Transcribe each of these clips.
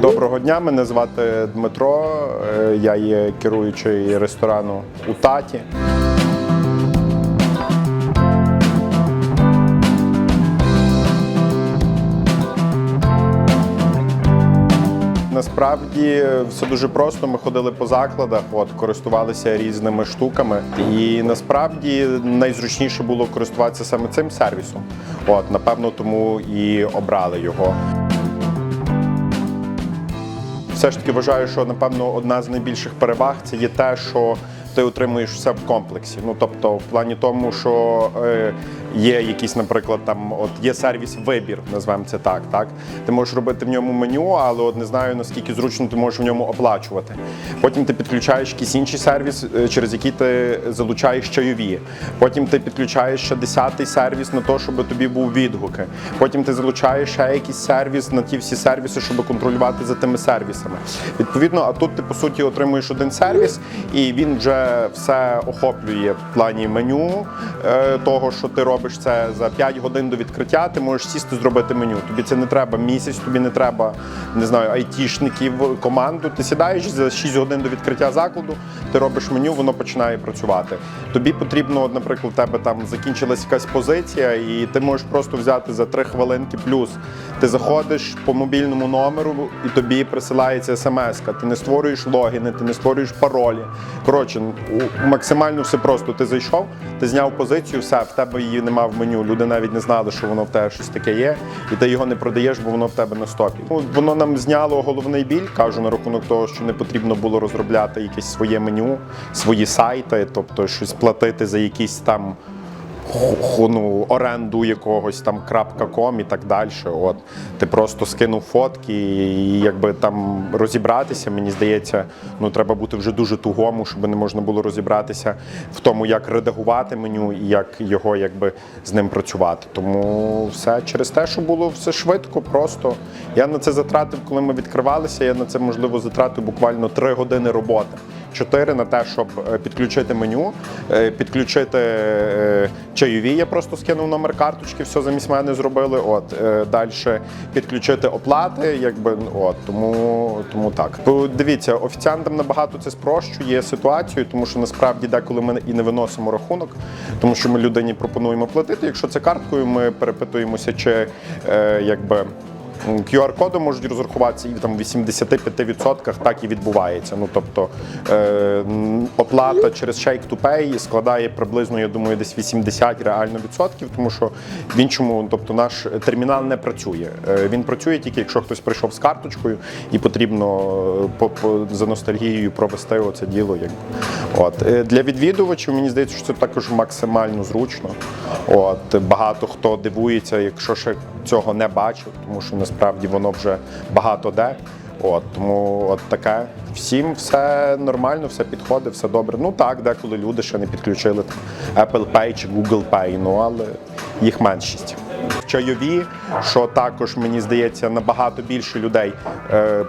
Доброго дня, мене звати Дмитро. е, Я є керуючий ресторану у Таті. Насправді все дуже просто. Ми ходили по закладах, от користувалися різними штуками. І насправді найзручніше було користуватися саме цим сервісом. От, напевно, тому і обрали його. Все ж таки вважаю, що напевно одна з найбільших переваг це є те, що ти отримуєш все в комплексі. Ну тобто, в плані тому, що е, є якийсь, наприклад, там от є сервіс вибір, назвемо це так. Так ти можеш робити в ньому меню, але от не знаю наскільки зручно ти можеш в ньому оплачувати. Потім ти підключаєш якийсь інший сервіс, е, через який ти залучаєш чайові. Потім ти підключаєш ще десятий сервіс на те, щоб тобі був відгуки. Потім ти залучаєш ще якийсь сервіс на ті всі сервіси, щоб контролювати за тими сервісами. Відповідно, а тут ти по суті отримуєш один сервіс, і він вже все охоплює в плані меню е, того, що ти робиш це за 5 годин до відкриття. Ти можеш сісти зробити меню. Тобі це не треба місяць, тобі не треба не знаю, айтішників, команду. Ти сідаєш за 6 годин до відкриття закладу, ти робиш меню, воно починає працювати. Тобі потрібно, наприклад, у тебе там закінчилась якась позиція, і ти можеш просто взяти за 3 хвилинки плюс. Ти заходиш по мобільному номеру і тобі присилається смс. Ти не створюєш логіни, ти не створюєш паролі. Коротше, максимально все просто. Ти зайшов, ти зняв позицію, все, в тебе її нема в меню. Люди навіть не знали, що воно в тебе щось таке є, і ти його не продаєш, бо воно в тебе на стопі. Ну, воно нам зняло головний біль, кажу на рахунок того, що не потрібно було розробляти якесь своє меню, свої сайти, тобто щось платити за якісь там ну, оренду якогось там .com і так далі. От ти просто скинув фотки, і якби там розібратися, мені здається, ну треба бути вже дуже тугому, щоб не можна було розібратися в тому, як редагувати меню і як його якби з ним працювати. Тому все через те, що було все швидко, просто я на це затратив, коли ми відкривалися. Я на це можливо затратив буквально три години роботи. Чотири на те, щоб е, підключити меню, е, підключити е, чайові. Я просто скинув номер карточки, все замість мене зробили. От далі підключити оплати, якби от тому, тому так. Дивіться, офіціантам набагато це спрощує ситуацію, тому що насправді деколи ми і не виносимо рахунок, тому що ми людині пропонуємо платити. Якщо це карткою, ми перепитуємося, чи якби. QR-коди можуть розрахуватися і там в 85% так і відбувається. Ну тобто е, оплата через Shake to Pay складає приблизно, я думаю, десь 80 реально відсотків, тому що в іншому, тобто наш термінал не працює. Е, він працює тільки якщо хтось прийшов з карточкою і потрібно е, по, по за ностальгією провести оце діло. Як от Е, для відвідувачів мені здається, що це також максимально зручно. От багато хто дивується, якщо ще цього не бачив, тому що насправді воно вже багато де. От тому от таке. Всім все нормально, все підходить, все добре. Ну так, деколи люди ще не підключили там Apple Pay чи Google Pay, ну але їх меншість. Чайові, що також мені здається, набагато більше людей е, е,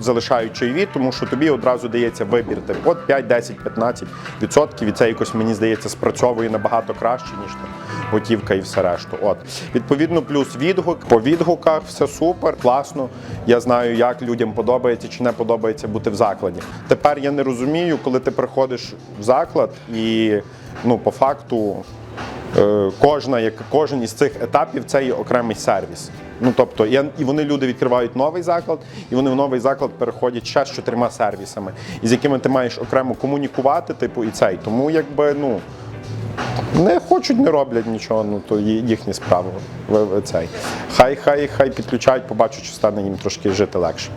залишають чайові, тому що тобі одразу дається вибір. Типу, от 5, 10, 15 відсотків, і це якось мені здається спрацьовує набагато краще, ніж там готівка і все решту. От відповідно, плюс відгук. По відгуках все супер, класно. Я знаю, як людям подобається чи не подобається бути в закладі. Тепер я не розумію, коли ти приходиш в заклад і ну по факту. Е, Кожна, як кожен із цих етапів це є окремий сервіс. Ну тобто, і, і вони люди відкривають новий заклад, і вони в новий заклад переходять ще з чотирма сервісами, із якими ти маєш окремо комунікувати, типу, і цей. Тому якби ну. Не хочуть, не роблять нічого, ну то їхні справи. Ви- ви Цей. Хай, хай, хай підключають, побачать, що стане їм трошки жити легше.